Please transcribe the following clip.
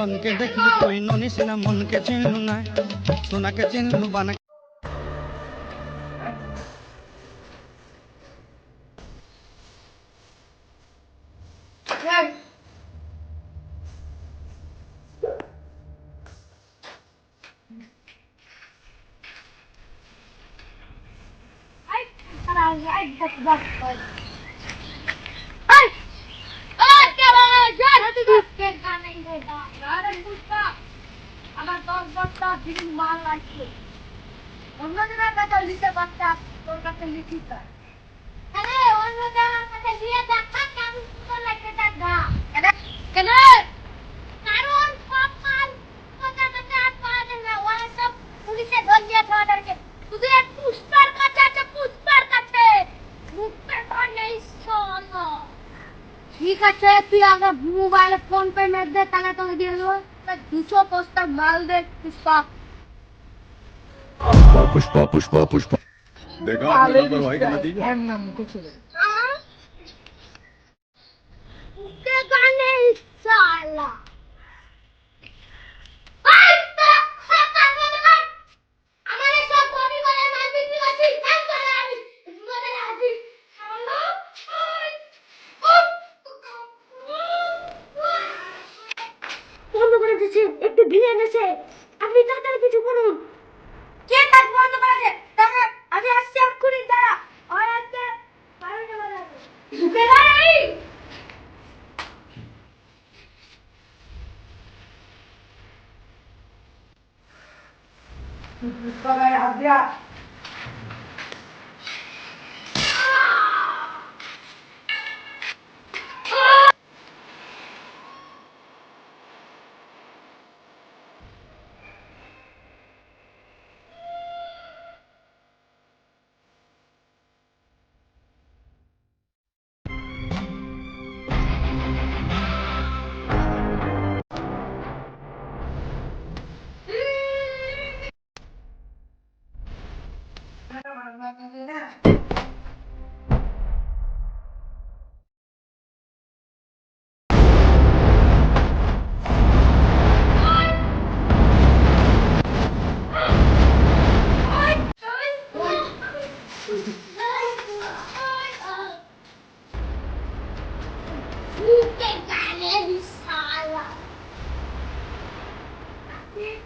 ধনকে দেখলি কই নিচিনা মনকে চিনলু নাই সোনাকে চিনলু বানা আমার দশ দশটা দিন মাল লাগছে অন্য জনের কাছে লিখতে পারতাম তোর কাছে লিখি হ্যাঁ অন্য জনের কাছে ঠিক আছে তুই আমার মোবাইলে ফোন পে মেরে দে তাহলে তোকে দিয়ে দেবো। দুশো পোস্টার মাল দে পুষ্পা পুষ্পা পুষ্পা পুষ্পা দেখা দিচ্ছে একটু ভিড়ে গেছে আপনি তাড়াতাড়ি কিছু করুন কে কাজ বন্ধ করেছে? দাঁড়া আমি আসছি এক্ষুনি দাঁড়া। আর আসতে বারোটা বাজাবে ঢুকে দাঁড়াই Muke gane meh